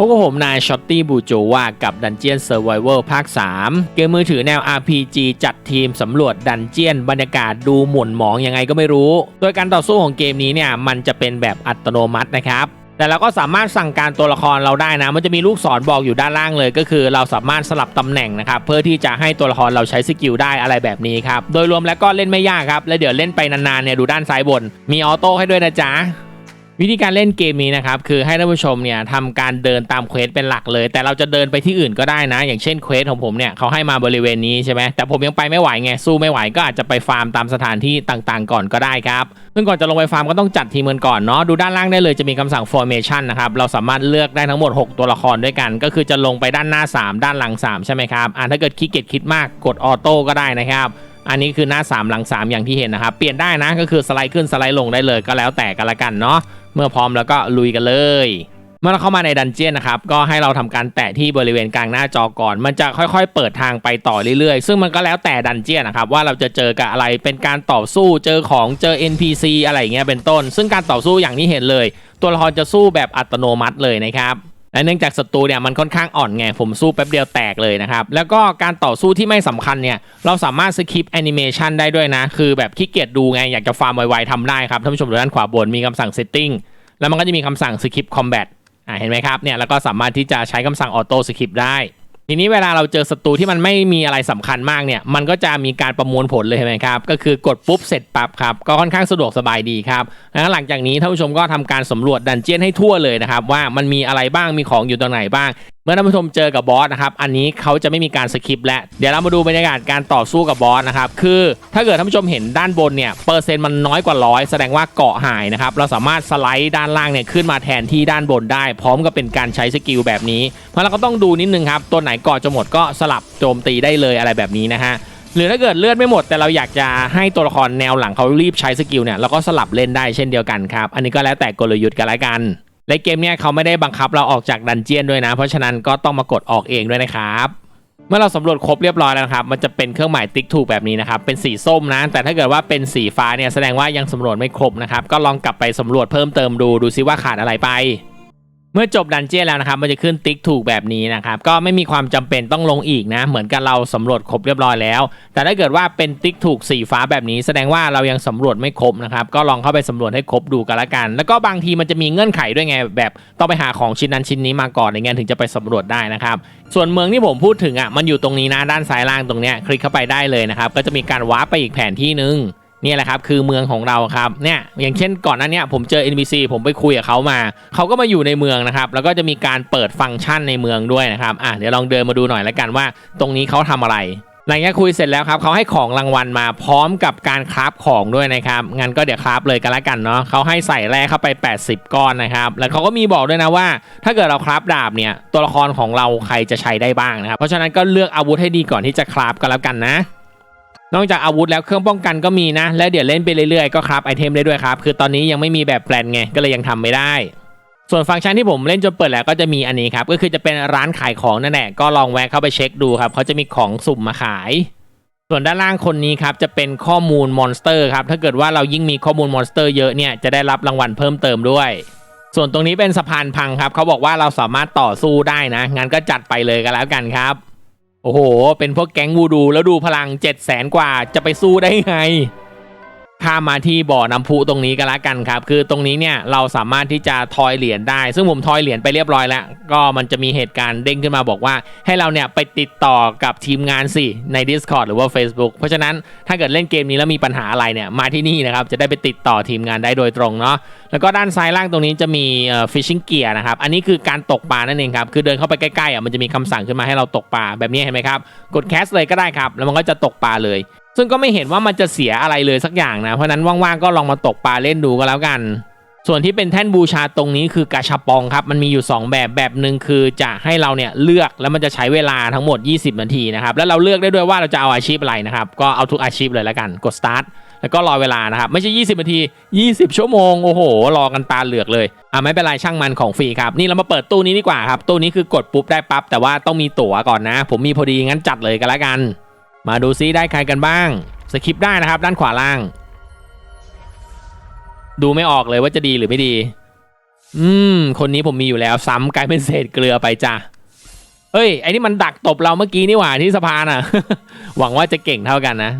พบกับผมนายช็อตตี้บูโจวากับ Dungeon Survival ภาค 3 เกมมือถือแนว RPG จัดทีมสำรวจดันเจียนบรรยากาศดูหม่นหมองยังไงก็ไม่รู้ โดยการต่อสู้ของเกมนี้เนี่ยมันจะเป็นแบบอัตโนมัตินะครับแต่เราก็สามารถสั่งการตัวละครเราได้นะ มันจะมีลูกศรบอกอยู่ด้านล่างเลย ก็คือเราสามารถสลับตำแหน่งนะครับ เพื่อที่จะให้ตัวละครเราใช้สกิลได้อะไรแบบนี้ครับ โดยรวมแล้วก็เล่นไม่ยากครับ และเดี๋ยวเล่นไปนานๆเนี่ยดูด้านซ้ายบน มีออโต้ให้ด้วยนะจ๊ะ วิธีการเล่นเกมนี้นะครับคือให้ท่านผู้ชมเนี่ยทำการเดินตามเควสเป็นหลักเลย แต่เราจะเดินไปที่อื่นก็ได้นะ อย่างเช่นเควสของผมเนี่ยเขาให้มาบริเวณนี้ใช่ไหมแต่ผมยังไปไม่ไหวไงสู้ไม่ไหวก็อาจจะไปฟาร์มตามสถานที่ต่างๆ ก่อนก็ได้ครับซึ่งก่อนจะลงไปฟาร์มก็ต้องจัดทีมกันก่อนเนาะดูด้านล่างได้เลยจะมีคำสั่ง formation นะครับเราสามารถเลือกได้ทั้งหมด 6 ตัวละครด้วยกัน ก็คือจะลงไปด้านหน้า 3 ด้านหลัง 3 ใช่ไหมครับอ่าถ้าเกิดขี้เกียจคิดมากกดออโต้ก็ได้นะครับอันนี้คือหน้า 3 หลัง 3 อย่างที่เห็นนะครับ เปลี่ยนได้นะก็คือสไลด์ขึ้นสไลด์ลงได้เลยก็แล้วแต่กันละกันเนาะ เมื่อพร้อมแล้วก็ลุยกันเลยเมื่อเราเข้ามาในดันเจียนนะครับ ก็ให้เราทำการแตะที่บริเวณกลางหน้าจอก่อน มันจะค่อยๆ เปิดทางไปต่อเรื่อยๆ ซึ่งมันก็แล้วแต่ดันเจียนนะครับ ว่าเราจะเจอกับอะไร เป็นการต่อสู้ เจอของ เจอ NPC อะไรอย่างเงี้ยเป็นต้น ซึ่งการต่อสู้อย่างนี้เห็นเลย ตัวละครจะสู้แบบอัตโนมัติเลยนะครับ และเนื่องจากศัตรูเนี่ยมันค่อนข้างอ่อนไงผมสู้แป๊บเดียวแตกเลยนะครับ แล้วก็การต่อสู้ที่ไม่สำคัญเนี่ยเราสามารถสคิปแอนิเมชันได้ด้วยนะ คือแบบขี้เกียจดูไง อยากจะฟาร์มไวๆทำได้ครับท่านผู้ชมดูด้านขวาบนมีคำสั่งเซตติ้งแล้วมันก็จะมีคำสั่ง skip combat อ่าเห็นไหมครับเนี่ยแล้วก็สามารถที่จะใช้คำสั่ง auto skip ได้ ทีนี้เวลาเราเจอศัตรูที่มันไม่มีอะไรสำคัญมากเนี่ย มันก็จะมีการประมวลผลเลยใช่ไหมครับ ก็คือกดปุ๊บเสร็จปั๊บครับ ก็ค่อนข้างสะดวกสบายดีครับแล้วหลังจากนี้ท่านผู้ชมก็ทำการสำรวจดันเจียนให้ทั่วเลยนะครับ ว่ามันมีอะไรบ้างมีของอยู่ตรงไหนบ้าง มื่อท่านผู้ชมเจอกับบอสนะครับ อันนี้เขาจะไม่มีการสคิปแล้วเดี๋ยวเรามาดูบรรยากาศการต่อสู้กับบอสนะครับ คือถ้าเกิดท่านผู้ชมเห็นด้านบนเนี่ย เปอร์เซ็นต์มันน้อยกว่าร้อยแสดงว่าเกาะหายนะครับ เราสามารถสไลด์ด้านล่างเนี่ยขึ้นมาแทนที่ด้านบนได้ พร้อมกับเป็นการใช้สกิลแบบนี้ เพราะเราก็ต้องดูนิดนึงครับ ตัวไหนเกาะจะหมดก็สลับโจมตีได้เลยอะไรแบบนี้นะฮะหรือถ้าเกิดเลือดไม่หมดแต่เราอยากจะให้ตัวละครแนวหลังเขารีบใช้สกิลเนี่ยเราก็สลับเล่นได้เช่นเดียวกันครับ อันนี้ก็แล้วแต่กลยุทธ์กันละกัน และเกมเนี้ยเขาไม่ได้บังคับเราออกจากดันเจียนด้วยนะ เพราะฉะนั้นก็ต้องมากดออกเองด้วยนะครับเมื่อเราสำรวจครบเรียบร้อยแล้วนะครับ มันจะเป็นเครื่องหมายติ๊กถูกแบบนี้นะครับ เป็นสีส้มนะ แต่ถ้าเกิดว่าเป็นสีฟ้าเนี่ยแสดงว่ายังสำรวจไม่ครบนะครับ ก็ลองกลับไปสำรวจเพิ่มเติมดูดูซิว่าขาดอะไรไป เมื่อจบดันเจี้ยนแล้วนะครับมันจะขึ้นติ๊กถูกแบบนี้นะครับ ก็ไม่มีความจำเป็นต้องลงอีกนะ เหมือนกับเราสำรวจครบเรียบร้อยแล้ว แต่ถ้าเกิดว่าเป็นติ๊กถูกสีฟ้าแบบนี้ แสดงว่าเรายังสำรวจไม่ครบนะครับ ก็ลองเข้าไปสำรวจให้ครบดูกันละกัน แล้วก็บางทีมันจะมีเงื่อนไขด้วยไงแบบต้องไปหาของชิ้นนั้นชิ้นนี้มาก่อนอย่างเงี้ยถึงจะไปสำรวจได้นะครับ ส่วนเมืองที่ผมพูดถึงอะมันอยู่ตรงนี้นะด้านซ้ายล่างตรงเนี้ยคลิกเข้าไปได้เลยนะครับก็จะมีการวาร์ปไปอีกแผนที่หนึ่ง นี่แหละครับคือเมืองของเราครับเนี่ยอย่างเช่นก่อนหน้านี้ผมเจอ NPC ผมไปคุยกับเขามา เขาก็มาอยู่ในเมืองนะครับแล้วก็จะมีการเปิดฟังก์ชันในเมืองด้วยนะครับอะเดี๋ยวลองเดินมาดูหน่อยละกันว่า ตรงนี้เขาทำอะไรหลังจากคุยเสร็จแล้วครับเขาให้ของรางวัลมาพร้อมกับการคราฟของด้วยนะครับงั้นก็เดี๋ยวคราฟเลยกันละกันเนาะเขาให้ใส่แร่เข้าไป 80 ก้อนนะครับแล้วเขาก็มีบอกด้วยนะว่า ถ้าเกิดเราคราฟดาบเนี่ยตัวละครของเราใครจะใช้ได้บ้างนะครับเพราะฉะนั้นก็เลือกอาวุธให้ดีก่อนที่จะคราฟกันแล้วกันนะ นอกจากอาวุธแล้วเครื่องป้องกันก็มีนะ และเดี๋ยวเล่นไปเรื่อยๆก็ครับไอเทมได้ด้วยครับ คือตอนนี้ยังไม่มีแบบแปลนไงก็เลยยังทำไม่ได้ ส่วนฟังก์ชันที่ผมเล่นจนเปิดแล้วก็จะมีอันนี้ครับ ก็คือจะเป็นร้านขายของนั่นแหละก็ลองแวะเข้าไปเช็คดูครับเขาจะมีของสุ่มมาขาย ส่วนด้านล่างคนนี้ครับจะเป็นข้อมูลมอนสเตอร์ครับถ้าเกิดว่าเรายิ่งมีข้อมูลมอนสเตอร์เยอะเนี่ยจะได้รับรางวัลเพิ่มเติมด้วย ส่วนตรงนี้เป็นสะพานพังครับเขาบอกว่าเราสามารถต่อสู้ได้นะงั้นก็จัดไปเลยกันแล้วกันครับ โอ้โห เป็นพวกแก๊งวูดูแล้วดูพลัง7 0 0แสนกว่าจะไปสู้ได้ไง ข้ามมาที่บ่อน้ำพุตรงนี้กันละกันครับ คือตรงนี้เนี่ยเราสามารถที่จะทอยเหรียญได้ ซึ่งผมทอยเหรียญไปเรียบร้อยแล้ว ก็มันจะมีเหตุการณ์เด้งขึ้นมาบอกว่า ให้เราเนี่ยไปติดต่อกับทีมงานสิใน Discord หรือว่า Facebook เพราะฉะนั้นถ้าเกิดเล่นเกมนี้แล้วมีปัญหาอะไรเนี่ยมาที่นี่นะครับจะได้ไปติดต่อทีมงานได้โดยตรงเนาะแล้วก็ด้านซ้ายล่างตรงนี้จะมีเอ่อ fishing gear นะครับอันนี้คือการตกปลานั่นเองครับคือเดินเข้าไปใกล้ๆอะมันจะมีคำสั่งขึ้นมาให้เราตกปลาแบบนี้เห็นไหมครับกดแคสเลยก็ได้ครับแล้วมันก็จะตกปลาเลย ซึ่งก็ไม่เห็นว่ามันจะเสียอะไรเลยสักอย่างนะ เพราะนั้นว่างๆก็ลองมาตกปลาเล่นดูก็แล้วกัน ส่วนที่เป็นแท่นบูชาตรงนี้คือกาชาปองครับ มันมีอยู่ 2 แบบแบบหนึ่งคือจะให้เราเนี่ยเลือกแล้วมันจะใช้เวลาทั้งหมด 20 นาทีนะครับ แล้วเราเลือกได้ด้วยว่าเราจะเอาอาชีพอะไรนะครับ ก็เอาทุกอาชีพเลยแล้วกันกด start แล้วก็รอเวลานะครับ ไม่ใช่ 20 นาที 20 ชั่วโมง โอ้โห รอกันตาเหลือกเลย อะไม่เป็นไรช่างมันของฟรีครับ นี่เรามาเปิดตู้นี้ดีกว่าครับ ตู้นี้คือกดปุ๊บได้ปั๊บแต่ว่าต้องมีตั๋วก่อนนะ ผมมีพอดีงั้นจัดเลยกันแล้วกัน มาดูซิได้ใครกันบ้าง สคริปได้นะครับด้านขวาล่าง ดูไม่ออกเลยว่าจะดีหรือไม่ดี อืม คนนี้ผมมีอยู่แล้วซ้ำกลายเป็นเศษเกลือไปจ้ะเฮ้ยไอ้นี่มันดักตบเราเมื่อกี้นี่หว่าที่สะพานอะ หวังว่าจะเก่งเท่ากันนะ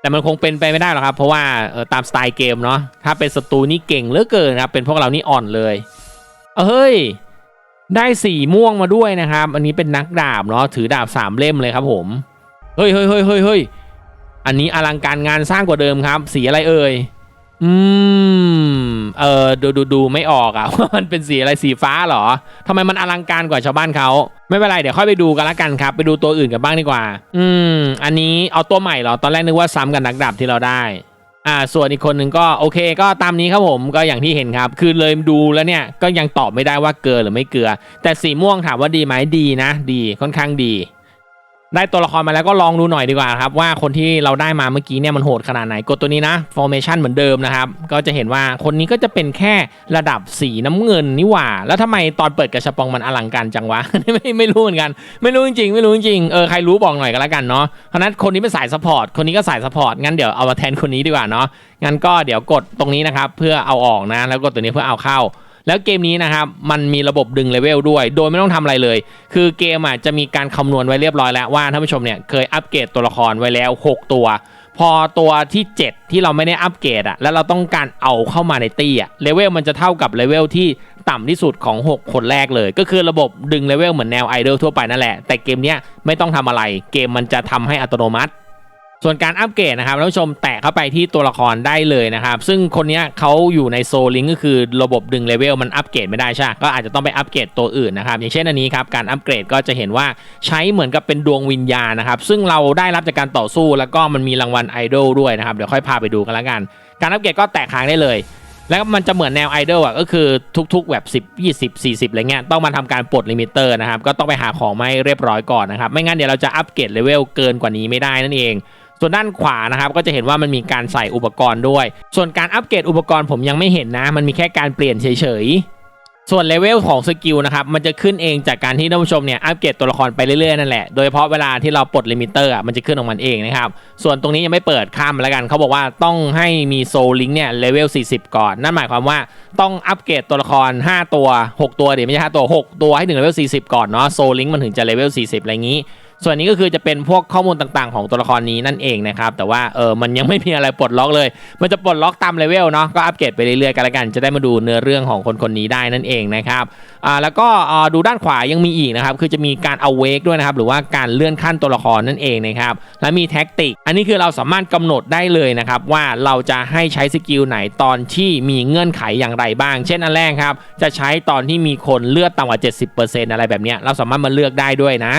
แต่มันคงเป็นไปไม่ได้หรอกครับ เพราะว่าออตามสไตล์เกมเนาะถ้าเป็นศัตรูนี่เก่งเหลือเกินครับ เป็นพวกเรานี่อ่อนเลยเฮ้ยได้สีม่วงมาด้วยนะครับ อันนี้เป็นนักดาบเนาะถือดาบสามเล่มเลยครับผม เฮ้ยเฮ้ยเฮ้ยเฮ้ยเฮ้ยอันนี้อลังการงานสร้างกว่าเดิมครับ สีอะไรเอ่ย อืม เออดูดูดูไม่ออกอะว่ามันเป็นสีอะไรสีฟ้าเหรอทำไมมันอลังการกว่าชาวบ้านเขาไม่เป็นไรเดี๋ยวค่อยไปดูกันละกันครับ ไปดูตัวอื่นกันบ้างดีกว่า อืม อันนี้เอาตัวใหม่เหรอตอนแรกนึกว่าซ้ำกับนักดาบที่เราได้อ่าส่วนอีกคนหนึ่งก็โอเคก็ตามนี้ครับผมก็อย่างที่เห็นครับ คือเลยดูแล้วเนี่ยก็ยังตอบไม่ได้ว่าเกลือหรือไม่เกลือ แต่สีม่วงถามว่าดีไหมดีนะ ดีค่อนข้างดี ได้ตัวละครมาแล้วก็ลองดูหน่อยดีกว่าครับว่าคนที่เราได้มาเมื่อกี้เนี่ยมันโหดขนาดไหนกดตัวนี้นะ formation เหมือนเดิมนะครับ ก็จะเห็นว่าคนนี้ก็จะเป็นแค่ระดับสีน้ำเงินนี่หว่า แล้วทำไมตอนเปิดกระชับปองมันอลังการจังวะ ไม่ไม่รู้เหมือนกัน ไม่รู้จริงๆไม่รู้จริงเออใครรู้บอกหน่อยก็แล้วกันเนาะเพราะฉะนั้นคนนี้เป็นสายซัพพอร์ตคนนี้ก็สายซัพพอร์ตงั้นเดี๋ยวเอามาแทนคนนี้ดีกว่าเนาะงั้นก็เดี๋ยวกดตรงนี้นะครับเพื่อเอาออกนะ แล้วกดตัวนี้เพื่อเอาเข้า แล้วเกมนี้นะครับมันมีระบบดึงเลเวลด้วย โดยไม่ต้องทำอะไรเลย คือเกมอะจะมีการคำนวณไว้เรียบร้อยแล้วว่าท่านผู้ชมเนี่ยเคยอัปเกรดตัวละครไว้แล้ว 6 ตัว พอตัวที่ 7 ที่เราไม่ได้อัปเกรดอะแล้วเราต้องการเอาเข้ามาในตี้อะเลเวลมันจะเท่ากับเลเวลที่ต่ำที่สุดของ 6 คนแรกเลย ก็คือระบบดึงเลเวลเหมือนแนวไอดอลทั่วไปนั่นแหละแต่เกมเนี้ยไม่ต้องทำอะไร เกมมันจะทำให้อัตโนมัติ ส่วนการอัปเกรดนะครับท่านผู้ชมแตะเข้าไปที่ตัวละครได้เลยนะครับ ซึ่งคนนี้เขาอยู่ในโซลิงก็คือระบบดึงเลเวลมันอัปเกรดไม่ได้ใช่ ก็อาจจะต้องไปอัปเกรดตัวอื่นนะครับ อย่างเช่นอันนี้ครับ การอัปเกรดก็จะเห็นว่าใช้เหมือนกับเป็นดวงวิญญาณนะครับ ซึ่งเราได้รับจากการต่อสู้แล้วก็มันมีรางวัลไอดอลด้วยนะครับ เดี๋ยวค่อยพาไปดูกันละกัน การอัปเกรดก็แตะค้างได้เลย แล้วมันจะเหมือนแนวไอดอลอะก็คือทุกๆแบบ10 20 40อะไรเงี้ยต้องมาทำการปลดลิมิเตอร์นะครับก็ต้องไปหาของมาให้เรียบร้อยก่อนนะครับไม่งั้นเดี๋ยวเราจะอัปเกรดเลเวลเกินกว่านี้ไม่ได้นั่นเอง ส่วนด้านขวานะครับก็จะเห็นว่ามันมีการใส่อุปกรณ์ด้วย ส่วนการอัปเกรดอุปกรณ์ผมยังไม่เห็นนะ มันมีแค่การเปลี่ยนเฉยๆ ส่วนเลเวลของสกิลนะครับมันจะขึ้นเองจากการที่ท่านผู้ชมเนี่ยอัปเกรดตัวละครไปเรื่อยๆนั่นแหละ โดยเฉพาะเวลาที่เราปลดลิมิเตอร์อะมันจะขึ้นของมันเองนะครับ ส่วนตรงนี้ยังไม่เปิดข้ามแล้วกัน เขาบอกว่าต้องให้มีโซลิงเนี่ยเลเวล 40 ก่อน นั่นหมายความว่าต้องอัปเกรดตัวละคร 5 ตัว 6 ตัวเดี๋ยวไม่ใช่5ตัว 6 ตัวให้ถึงเลเวล 40 ก่อนเนาะโซลิงมันถึงจะเลเวล 40 อะไรอย่างนี้ ส่วนนี้ก็คือจะเป็นพวกข้อมูลต่างๆ ของตัวละครนี้นั่นเองนะครับ แต่ว่าเออมันยังไม่มีอะไรปลดล็อกเลย มันจะปลดล็อกตามเลเวลเนาะก็อัปเกรดไปเรื่อยๆกันละกันจะได้มาดูเนื้อเรื่องของคนคนนี้ได้นั่นเองนะครับอ่าแล้วก็อ่าดูด้านขวายังมีอีกนะครับคือจะมีการเอาเวกด้วยนะครับหรือว่าการเลื่อนขั้นตัวละครนั่นเองนะครับและมีแท็กติก อันนี้คือเราสามารถกำหนดได้เลยนะครับว่าเราจะให้ใช้สกิลไหนตอนที่มีเงื่อนไขอย่างไรบ้าง เช่นอันแรกครับจะใช้ตอนที่มีคนเลือดต่ำกว่า 70%อะไรแบบเนี้เราสามารถมาเลือกได้ด้วยนะ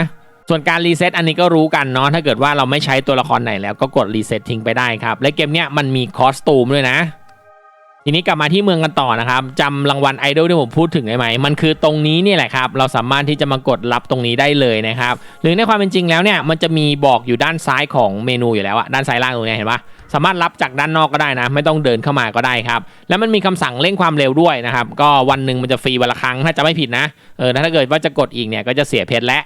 ส่วนการรีเซ็ตอันนี้ก็รู้กันเนาะถ้าเกิดว่าเราไม่ใช้ตัวละครไหนแล้วก็กดรีเซ็ตทิ้งไปได้ครับ และเกมเนี้ยมันมีคอสตูมด้วยนะ ทีนี้กลับมาที่เมืองกันต่อนะครับจำรางวัลไอดอลที่ผมพูดถึงได้ไหม มันคือตรงนี้นี่แหละครับ เราสามารถที่จะมากดรับตรงนี้ได้เลยนะครับ หรือในความเป็นจริงแล้วเนี่ยมันจะมีบอกอยู่ด้านซ้ายของเมนูอยู่แล้วอะด้านซ้ายล่างตรงนี้เห็นปะสามารถรับจากด้านนอกก็ได้นะ ไม่ต้องเดินเข้ามาก็ได้ครับ แล้วมันมีคำสั่งเร่งความเร็วด้วยนะครับ ก็วันหนึ่งมันจะฟรีวันละครั้งถ้าจะไม่ผิดนะเออถ้าเกิดว่าจะกดอีกเนี่ยก็จะเสียเพชรและ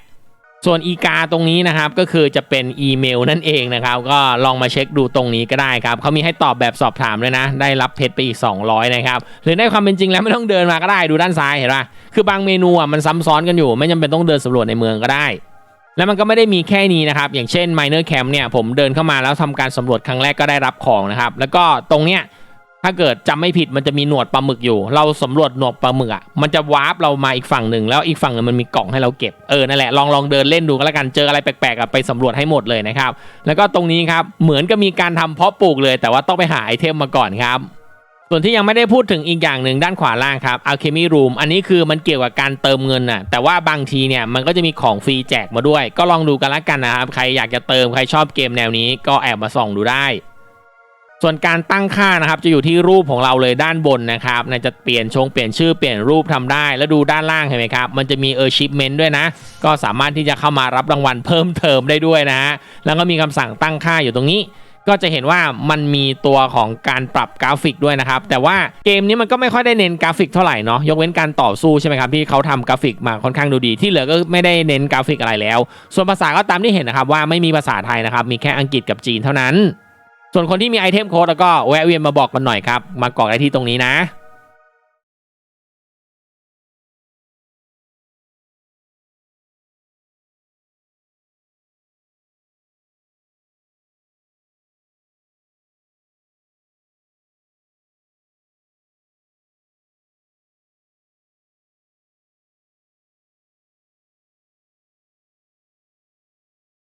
ส่วนอีกาตรงนี้นะครับก็คือจะเป็นอีเมลนั่นเองนะครับ ก็ลองมาเช็คดูตรงนี้ก็ได้ครับเขามีให้ตอบแบบสอบถามด้วยนะ ได้รับเพชรไปอีก 200 นะครับ หรือในความเป็นจริงแล้วไม่ต้องเดินมาก็ได้ดูด้านซ้ายเห็นปะคือบางเมนูอะมันซ้ำซ้อนกันอยู่ ไม่จำเป็นต้องเดินสำรวจในเมืองก็ได้ แล้วมันก็ไม่ได้มีแค่นี้นะครับ อย่างเช่น Miner Camp เนี่ยผมเดินเข้ามาแล้วทำการสำรวจครั้งแรกก็ได้รับของนะครับแล้วก็ตรงเนี้ย ถ้าเกิดจำไม่ผิดมันจะมีหนวดปลาหมึกอยู่ เราสำรวจหนวดปลาหมึกอะมันจะวาร์ปเรามาอีกฝั่งหนึ่งแล้วอีกฝั่งนึงมันมีกล่องให้เราเก็บเออนั่นแหละลองลองเดินเล่นดูก็แล้วกันเจออะไรแปลกๆอะไปสำรวจให้หมดเลยนะครับแล้วก็ตรงนี้ครับเหมือนกับมีการทำเพาะปลูกเลย แต่ว่าต้องไปหาไอเทมมาก่อนครับส่วนที่ยังไม่ได้พูดถึงอีกอย่างหนึ่งด้านขวาล่างครับ Alchemy Room อันนี้คือมันเกี่ยวกับการเติมเงินน่ะ แต่ว่าบางทีเนี่ยมันก็จะมีของฟรีแจกมาด้วย ก็ลองดูกันละกันนะครับ ใครอยากจะเติมใครชอบเกมแนวนี้ก็แอบมาส่องดูได้ ส่วนการตั้งค่านะครับจะอยู่ที่รูปของเราเลยด้านบนนะครับนจะเปลี่ยนชงเปลี่ยนชื่อเปลี่ยนรูปทำได้ แล้วดูด้านล่างเห็นไหมครับ มันจะมี achievement ด้วยนะ ก็สามารถที่จะเข้ามารับรางวัลเพิ่มเติมได้ด้วยนะฮะแล้วก็มีคำสั่งตั้งค่าอยู่ตรงนี้ก็จะเห็นว่ามันมีตัวของการปรับกราฟิกด้วยนะครับ แต่ว่าเกมนี้มันก็ไม่ค่อยได้เน้นกราฟิกเท่าไหร่เนาะยกเว้นการต่อสู้ใช่ไหมครับที่เขาทำกราฟิกมาค่อนข้างดูดี ที่เหลือก็ไม่ได้เน้นกราฟิกอะไรแล้ว ส่วนภาษาก็ตามที่เห็นนะครับว่าไม่มีภาษาไทยนะครับมีแค่อังกฤษกับจีนเท่านั้น ส่วนคนที่มีไอเทมโค้ดแล้วก็แวะเวียนมาบอกกันหน่อยครับ มากรอกได้ที่ตรงนี้นะ